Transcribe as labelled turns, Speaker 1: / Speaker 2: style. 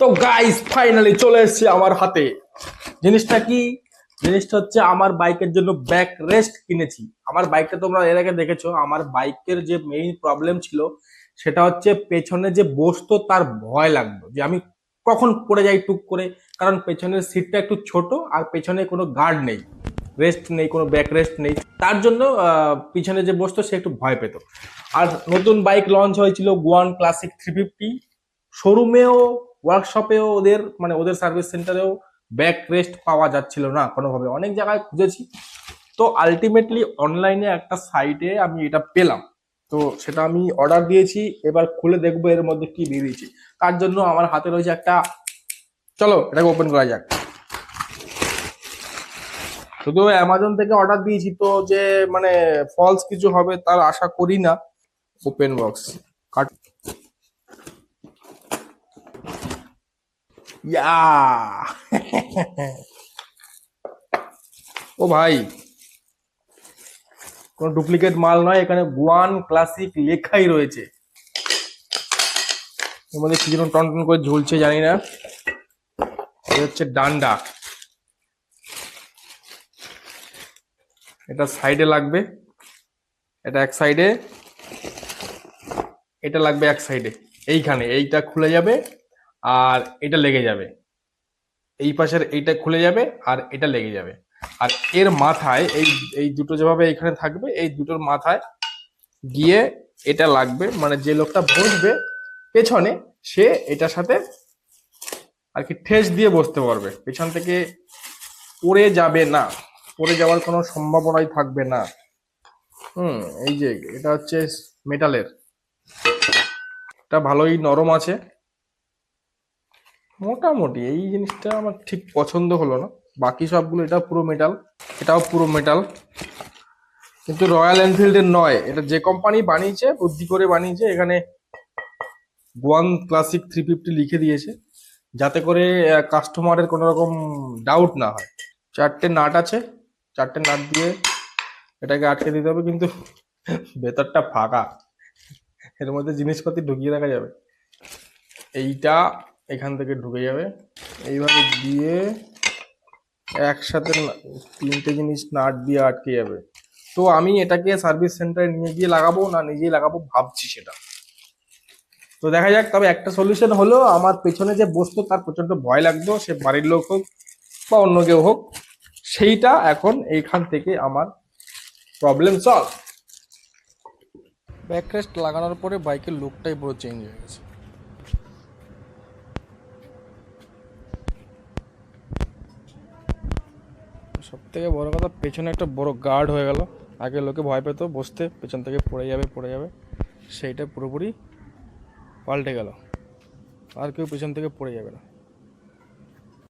Speaker 1: তো guys finally চলে এসেছি আমার হাতে। জিনিসটা কি? জিনিসটা হচ্ছে আমার বাইকের জন্য ব্যাক রেস্ট কিনেছি। আমার বাইকটা তোমরা এর আগে দেখেছ, আমার বাইকের যে মেইন প্রবলেম ছিল, সেটা হচ্ছে পেছনে যে বসতো তার ভয় লাগতো, যে আমি কখন পড়ে যাই টুক করে, কারণ পেছনের সিটটা একটু ছোট আর পেছনে কোনো গার্ড নেই। রেস্ট নেই, কোনো ব্যাক রেস্ট নেই। তার জন্য পিছনে যে বসতো সে একটু ভয় পেত। আর নতুন বাইক লঞ্চ হয়েছিল গোয়ান ক্লাসিক থ্রি ফিফটি শোরুমেও ওয়ার্কশপেও ওদের মানে ওদের সার্ভিস সেন্টারেও ব্যাক রেস্ট পাওয়া যাচ্ছিল না কোনোভাবে। অনেক জায়গায় খুঁজেছি। তো আলটিমেটলি অনলাইনে একটা সাইটে আমি এটা পেলাম। তো সেটা আমি অর্ডার দিয়েছি, এবার খুলে দেখব এর মধ্যে কি বেরিয়েছে। তার জন্য আমার হাতে রয়েছে একটা, চলো এটাকে ওপেন করা যাক। শুধু অ্যামাজন থেকে অর্ডার দিয়েছি তো যে মানে ফলস কিছু হবে তার আশা করি না। ওপেন বক্স কাট ইয়া ও ভাই কোনো ডুপ্লিকেট মাল নয়, এখানে গোয়ান ক্লাসিক লেখাই রয়েছে। এর কি যেন টন টন করে ঝুলছে জানি না। এটা হচ্ছে ডান্ডা। এটা সাইডে লাগবে। এটা এক সাইডে এটা লাগবে এক সাইডে এইখানে, এইটা খুলে যাবে। আর এটা লেগে যাবে। এই পাশের এইটা খুলে যাবে আর এটা লেগে যাবে। আর এর মাথায় এই এই দুটো যেভাবে এখানে থাকবে, এই দুটোর মাথায় গিয়ে এটা লাগবে। মানে যে লোকটা বসবে পেছনে, সে এটার সাথে আর কি ঠেস দিয়ে বসতে পারবে। পেছন থেকে পড়ে যাবে না। পড়ে যাওয়ার কোনো সম্ভাবনাই থাকবে না। হুম, এই যে এটা হচ্ছে মেটালের এটা ভালোই নরম আছে। মোটামুটি এই জিনিসটা আমার ঠিক পছন্দ হলো না। বাকি সবগুলো এটা পুরো মেটাল এটাও পুরো মেটাল কিন্তু রয়্যাল এনফিল্ডের নয়, এটা যে কোম্পানি বানিয়েছে, বুদ্ধি করে বানিয়েছে, এখানে গোয়ান ক্লাসিক থ্রি ফিফটি লিখে দিয়েছে, যাতে করে কাস্টমারের কোনো রকম ডাউট না হয়। চারটে নাট আছে, চারটে নাট দিয়ে এটাকে আটকে দিতে হবে, কিন্তু ভেতরটা ফাঁকা। এর মধ্যে জিনিসপাতি ঢুকিয়ে রাখা যাবে। এইটা এখান থেকে ঢুকে যাবে। এইভাবে দিয়ে একসাথে তিনটে জিনিস নাট দিয়ে আটকে যাবে। তো আমি এটাকে সার্ভিস সেন্টারে নিয়ে গিয়ে লাগাবো না নিজেই লাগাবো ভাবছি সেটা। তো দেখা যাক, তবে একটা সলিউশন হলো, আমার পেছনে যে বসতো তার প্রচণ্ড ভয় লাগতো, সে বাড়ির লোক হোক বা অন্য কেউ হোক, সেইটা এখন এইখান থেকে আমার প্রবলেম সলভ ব্যাকরেস্ট লাগানোর পরে বাইকের লুকটাই পুরো চেঞ্জ হয়ে গেছে। সব থেকে বড় কথা, পেছনে একটা বড় গার্ড হয়ে গেল। আগে লোকে ভয় পেত, বসতে পেছন থেকে পড়ে যাবে পড়ে যাবে। সেইটা পুরোপুরি পাল্টে গেল। আর কেউ পেছন থেকে পড়ে যাবে না।